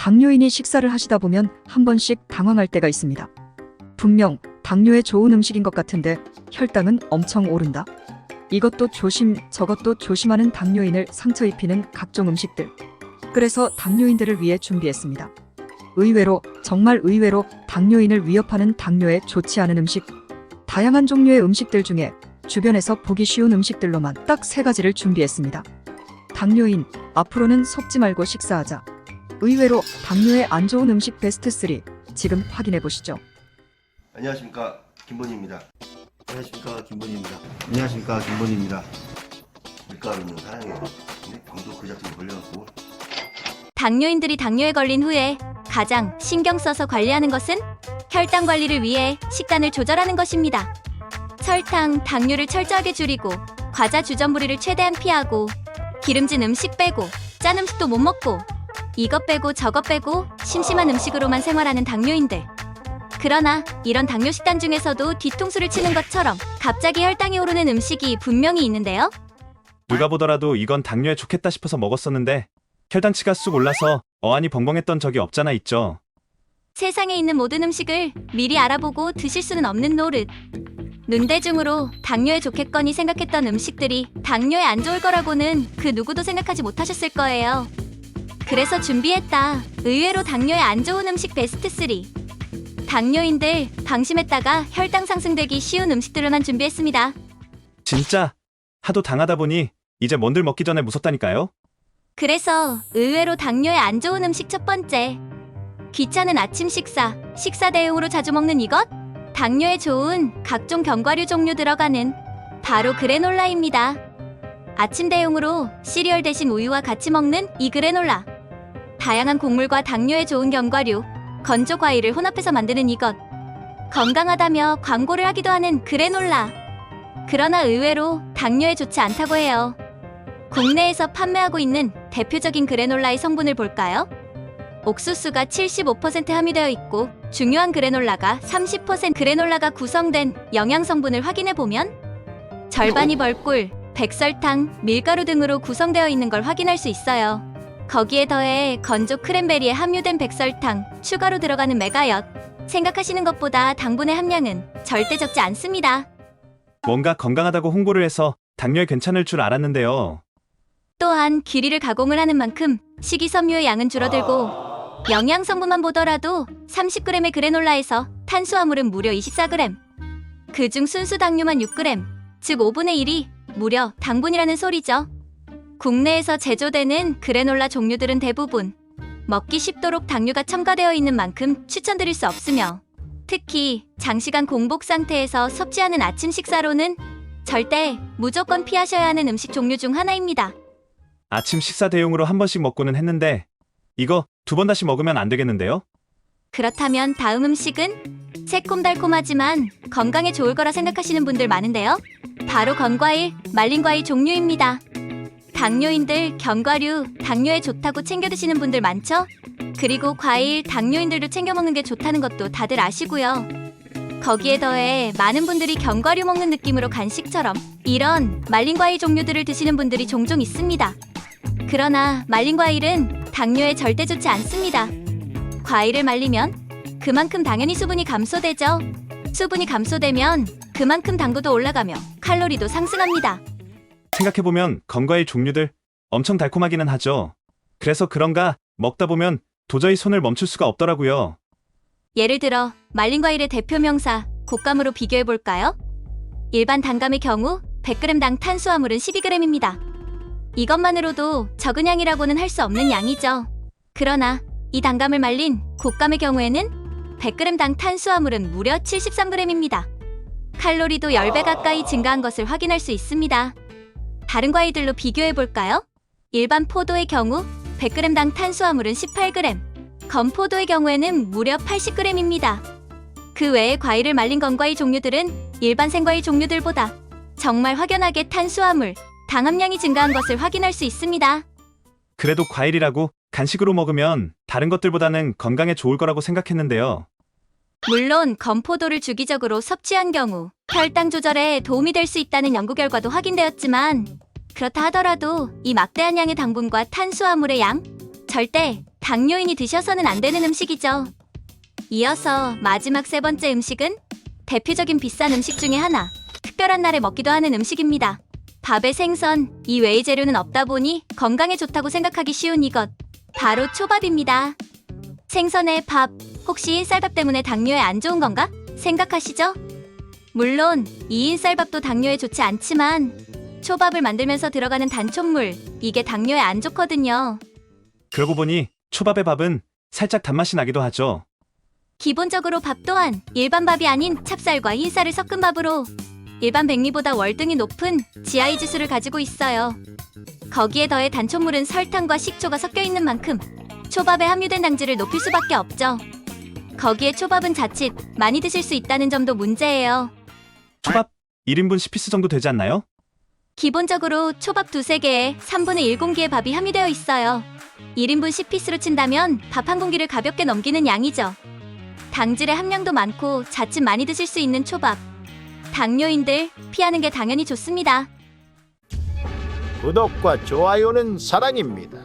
당뇨인이 식사를 하시다 보면 한 번씩 당황할 때가 있습니다. 분명 당뇨에 좋은 음식인 것 같은데 혈당은 엄청 오른다. 이것도 조심, 저것도 조심하는 당뇨인을 상처 입히는 각종 음식들. 그래서 당뇨인들을 위해 준비했습니다. 의외로, 정말 의외로 당뇨인을 위협하는 당뇨에 좋지 않은 음식. 다양한 종류의 음식들 중에 주변에서 보기 쉬운 음식들로만 딱 세 가지를 준비했습니다. 당뇨인, 앞으로는 속지 말고 식사하자. 의외로 당뇨에 안 좋은 음식 베스트 3 지금 확인해 보시죠. 안녕하십니까 김본희입니다. 안녕하십니까 김본희입니다. 안녕하십니까 김본희입니다. 밀가루는 사랑해요. 근데 병도 그 자체로 걸려갖고 당뇨인들이 당뇨에 걸린 후에 가장 신경 써서 관리하는 것은 혈당 관리를 위해 식단을 조절하는 것입니다. 설탕, 당류를 철저하게 줄이고 과자 주전부리를 최대한 피하고 기름진 음식 빼고 짠 음식도 못 먹고 이것 빼고 저것 빼고 심심한 음식으로만 생활하는 당뇨인들. 그러나 이런 당뇨 식단 중에서도 뒤통수를 치는 것처럼 갑자기 혈당이 오르는 음식이 분명히 있는데요. 누가 보더라도 이건 당뇨에 좋겠다 싶어서 먹었었는데 혈당치가 쑥 올라서 어안이 벙벙했던 적이 없잖아 있죠. 세상에 있는 모든 음식을 미리 알아보고 드실 수는 없는 노릇. 눈대중으로 당뇨에 좋겠거니 생각했던 음식들이 당뇨에 안 좋을 거라고는 그 누구도 생각하지 못하셨을 거예요. 그래서 준비했다. 의외로 당뇨에 안 좋은 음식 베스트 3. 당뇨인들 방심했다가 혈당 상승되기 쉬운 음식들로만 준비했습니다. 진짜 하도 당하다 보니 이제 뭔들 먹기 전에 무섭다니까요. 그래서 의외로 당뇨에 안 좋은 음식 첫 번째. 귀찮은 아침 식사, 식사 대용으로 자주 먹는 이것? 당뇨에 좋은 각종 견과류 종류 들어가는 바로 그래놀라입니다. 아침 대용으로 시리얼 대신 우유와 같이 먹는 이 그래놀라. 다양한 곡물과 당뇨에 좋은 견과류, 건조 과일을 혼합해서 만드는 이것. 건강하다며 광고를 하기도 하는 그래놀라. 그러나 의외로 당뇨에 좋지 않다고 해요. 국내에서 판매하고 있는 대표적인 그래놀라의 성분을 볼까요? 옥수수가 75% 함유되어 있고 중요한 그래놀라가 30% 그래놀라가 구성된 영양 성분을 확인해 보면 절반이 벌꿀, 백설탕, 밀가루 등으로 구성되어 있는 걸 확인할 수 있어요. 거기에 더해 건조 크랜베리에 함유된 백설탕, 추가로 들어가는 메가엿. 생각하시는 것보다 당분의 함량은 절대 적지 않습니다. 뭔가 건강하다고 홍보를 해서 당뇨에 괜찮을 줄 알았는데요. 또한 길이를 가공을 하는 만큼 식이섬유의 양은 줄어들고 영양 성분만 보더라도 30g의 그래놀라에서 탄수화물은 무려 24g. 그중 순수 당류만 6g, 즉 5분의 1이 무려 당분이라는 소리죠. 국내에서 제조되는 그래놀라 종류들은 대부분 먹기 쉽도록 당류가 첨가되어 있는 만큼 추천드릴 수 없으며 특히 장시간 공복 상태에서 섭취하는 아침 식사로는 절대 무조건 피하셔야 하는 음식 종류 중 하나입니다. 아침 식사 대용으로 한 번씩 먹고는 했는데 이거 두 번 다시 먹으면 안 되겠는데요? 그렇다면 다음 음식은 새콤달콤하지만 건강에 좋을 거라 생각하시는 분들 많은데요. 바로 건과일, 말린 과일 종류입니다. 당뇨인들 견과류, 당뇨에 좋다고 챙겨 드시는 분들 많죠? 그리고 과일, 당뇨인들도 챙겨 먹는 게 좋다는 것도 다들 아시고요. 거기에 더해 많은 분들이 견과류 먹는 느낌으로 간식처럼 이런 말린 과일 종류들을 드시는 분들이 종종 있습니다. 그러나 말린 과일은 당뇨에 절대 좋지 않습니다. 과일을 말리면 그만큼 당연히 수분이 감소되죠. 수분이 감소되면 그만큼 당도도 올라가며 칼로리도 상승합니다. 생각해보면 건과일 종류들 엄청 달콤하기는 하죠. 그래서 그런가 먹다 보면 도저히 손을 멈출 수가 없더라고요. 예를 들어 말린 과일의 대표 명사 곶감으로 비교해 볼까요? 일반 단감의 경우 100g당 탄수화물은 12g입니다. 이것만으로도 적은 양이라고는 할 수 없는 양이죠. 그러나 이 단감을 말린 곶감의 경우에는 100g당 탄수화물은 무려 73g입니다. 칼로리도 10배 가까이 증가한 것을 확인할 수 있습니다. 다른 과일들로 비교해 볼까요? 일반 포도의 경우 100g당 탄수화물은 18g, 건포도의 경우에는 무려 80g입니다. 그 외의 과일을 말린 건과일 종류들은 일반 생과일 종류들보다 정말 확연하게 탄수화물, 당 함량이 증가한 것을 확인할 수 있습니다. 그래도 과일이라고 간식으로 먹으면 다른 것들보다는 건강에 좋을 거라고 생각했는데요. 물론 건포도를 주기적으로 섭취한 경우 혈당 조절에 도움이 될 수 있다는 연구 결과도 확인되었지만 그렇다 하더라도 이 막대한 양의 당분과 탄수화물의 양 절대 당뇨인이 드셔서는 안 되는 음식이죠. 이어서 마지막 세 번째 음식은 대표적인 비싼 음식 중에 하나, 특별한 날에 먹기도 하는 음식입니다. 밥에 생선, 이 외의 재료는 없다 보니 건강에 좋다고 생각하기 쉬운 이것, 바로 초밥입니다. 생선에 밥, 혹시 흰쌀밥 때문에 당뇨에 안 좋은 건가? 생각하시죠? 물론 이 흰쌀밥도 당뇨에 좋지 않지만 초밥을 만들면서 들어가는 단촛물, 이게 당뇨에 안 좋거든요. 그러고 보니 초밥의 밥은 살짝 단맛이 나기도 하죠. 기본적으로 밥 또한 일반 밥이 아닌 찹쌀과 흰쌀을 섞은 밥으로 일반 백미보다 월등히 높은 GI 지수를 가지고 있어요. 거기에 더해 단촛물은 설탕과 식초가 섞여 있는 만큼 초밥에 함유된 당질을 높일 수밖에 없죠. 거기에 초밥은 자칫 많이 드실 수 있다는 점도 문제예요. 초밥 1인분 10피스 정도 되지 않나요? 기본적으로 초밥 두세 개에 3분의 1 공기의 밥이 함유되어 있어요. 1인분 10피스로 친다면 밥 한 공기를 가볍게 넘기는 양이죠. 당질의 함량도 많고 자칫 많이 드실 수 있는 초밥. 당뇨인들 피하는 게 당연히 좋습니다. 구독과 좋아요는 사랑입니다.